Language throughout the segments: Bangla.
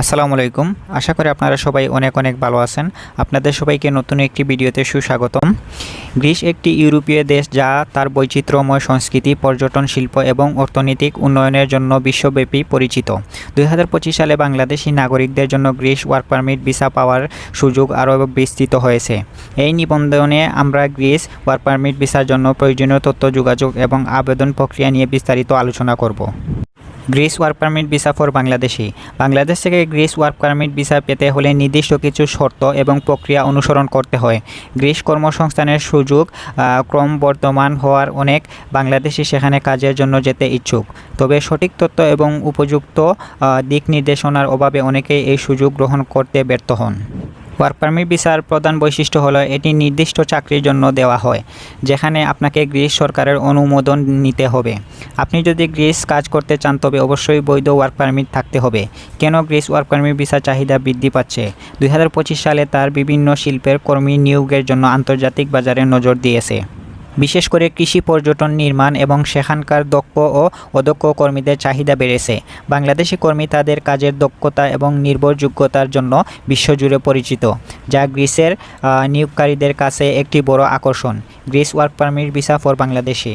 আসসালামু আলাইকুম। আশা করি আপনারা সবাই অনেক অনেক ভালো আছেন। আপনাদের সবাইকে নতুন একটি ভিডিওতে সুস্বাগতম। গ্রিস একটি ইউরোপীয় দেশ যা তার বৈচিত্র্যময় সংস্কৃতি, পর্যটন শিল্প এবং অর্থনৈতিক উন্নয়নের জন্য বিশ্বব্যাপী পরিচিত। দুই হাজার পঁচিশ সালে বাংলাদেশি নাগরিকদের জন্য গ্রিস ওয়ার্ক পারমিট, ভিসা পাওয়ার সুযোগ আরও বিস্তৃত হয়েছে। এই নিবন্ধনে আমরা গ্রিস ওয়ার্ক পারমিট, ভিসার জন্য প্রয়োজনীয় তথ্য, যোগাযোগ এবং আবেদন প্রক্রিয়া নিয়ে বিস্তারিত আলোচনা করব। Greece work permit visa for Bangladeshi. Bangladesh থেকে গ্রিস ওয়ার্ক পারমিট ভিসা পেতে হলে নির্দিষ্ট কিছু শর্ত এবং প্রক্রিয়া অনুসরণ করতে হয়। গ্রিস কর্মসংস্থানের সুযোগ ক্রমবর্ধমান হওয়ার অনেক বাংলাদেশি সেখানে কাজের জন্য যেতে ইচ্ছুক। তবে সঠিক তথ্য এবং উপযুক্ত দিক নির্দেশনার অভাবে অনেকেই এই সুযোগ গ্রহণ করতে ব্যর্থ হন। ওয়ার্ক পারমিট ভিসার প্রধান বৈশিষ্ট্য হলো এটি নির্দিষ্ট চাকরির জন্য দেওয়া হয়, যেখানে আপনাকে গ্রিস সরকারের অনুমোদন নিতে হবে। আপনি যদি গ্রিস কাজ করতে চান, তবে অবশ্যই বৈধ ওয়ার্ক পারমিট থাকতে হবে। কেন গ্রিস ওয়ার্ক পারমিট ভিসার চাহিদা বৃদ্ধি পাচ্ছে? দুই হাজার পঁচিশ সালে তার বিভিন্ন শিল্পের কর্মী নিয়োগের জন্য আন্তর্জাতিক বাজারে নজর দিয়েছে। বিশেষ করে কৃষি পর্যটন নির্মাণ এবং সেখানকার দক্ষ ও অদক্ষ কর্মীদের চাহিদা বেড়েছে। বাংলাদেশি কর্মী তাদের কাজের দক্ষতা এবং নির্ভরযোগ্যতার জন্য বিশ্বজুড়ে পরিচিত, যা গ্রিসের নিয়োগকারীদের কাছে একটি বড় আকর্ষণ। Greece work permit visa for Bangladeshi.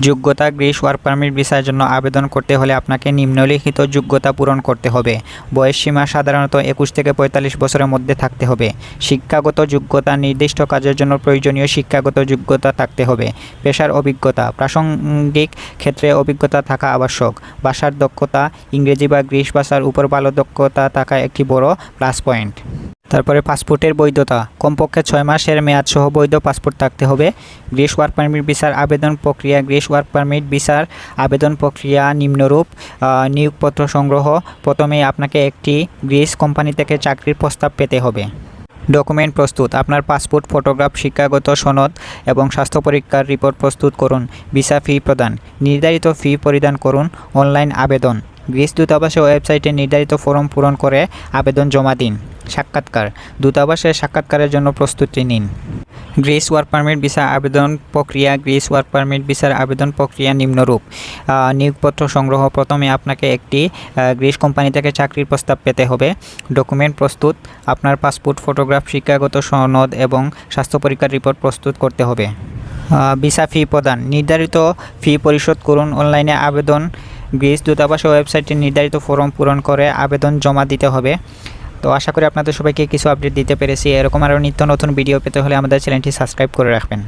যোগ্যতা গ্রিস ওয়ার্ক পারমিট ভিসার জন্য আবেদন করতে হলে আপনাকে নিম্নলিখিত যোগ্যতা পূরণ করতে হবে। বয়স সীমা সাধারণত একুশ থেকে পঁয়তাল্লিশ বছরের মধ্যে থাকতে হবে। শিক্ষাগত যোগ্যতা নির্দিষ্ট কাজের জন্য প্রয়োজনীয় শিক্ষাগত যোগ্যতা থাকতে হবে। পেশার অভিজ্ঞতা, প্রাসঙ্গিক ক্ষেত্রে অভিজ্ঞতা থাকা আবশ্যক। ভাষার দক্ষতা, ইংরেজি বা গ্রিস ভাষার উপর ভালো দক্ষতা থাকা একটি বড় প্লাস পয়েন্ট তারপরে পাসপোর্টের বৈধতা। কমপক্ষে ছয় মাসের মেয়াদ সহ বৈধ পাসপোর্ট থাকতে হবে। গ্রিস ওয়ার্ক পারমিট ভিসার আবেদন প্রক্রিয়া, গ্রিস ওয়ার্ক পারমিট ভিসার আবেদন প্রক্রিয়া নিম্নরূপ নিয়োগপত্র সংগ্রহ। প্রথমেই আপনাকে একটি গ্রিস কোম্পানি থেকে চাকরির প্রস্তাব পেতে হবে। ডকুমেন্ট প্রস্তুত। আপনার পাসপোর্ট, ফটোগ্রাফ, শিক্ষাগত সনদ এবং স্বাস্থ্য পরীক্ষার রিপোর্ট প্রস্তুত করুন। ভিসা ফি প্রদান। নির্ধারিত ফি পরিধান করুন। অনলাইন আবেদন। গ্রিস দূতাবাসের ওয়েবসাইটে নির্ধারিত ফর্ম পূরণ করে আবেদন জমা দিন। সাক্ষাৎকার। দূতাবাসে সাক্ষাৎকারের জন্য প্রস্তুতি নিন। গ্রিস ওয়ার্ক পারমিট ভিসা আবেদন প্রক্রিয়া, গ্রিস ওয়ার্ক পারমিট ভিসার আবেদন প্রক্রিয়া নিম্নরূপ। নিয়োগপত্র সংগ্রহ প্রথমে আপনাকে একটি গ্রিস কোম্পানি থেকে চাকরির প্রস্তাব পেতে হবে। ডকুমেন্ট প্রস্তুত, আপনার পাসপোর্ট, ফটোগ্রাফ, শিক্ষাগত সনদ এবং স্বাস্থ্য পরীক্ষার রিপোর্ট প্রস্তুত করতে হবে। ভিসা ফি প্রদান। নির্ধারিত ফি পরিশোধ করুন। অনলাইনে আবেদন। গ্রিস দূতাবাসের ওয়েবসাইটে নির্ধারিত ফর্ম পূরণ করে আবেদন জমা দিতে হবে। তো আশা করি আপনাদের সবাইকে কিছু আপডেট দিতে পেরেছি। এরকম আরও নিত্য নতুন ভিডিও পেতে হলে আমাদের চ্যানেলটি সাবস্ক্রাইব করে রাখবেন।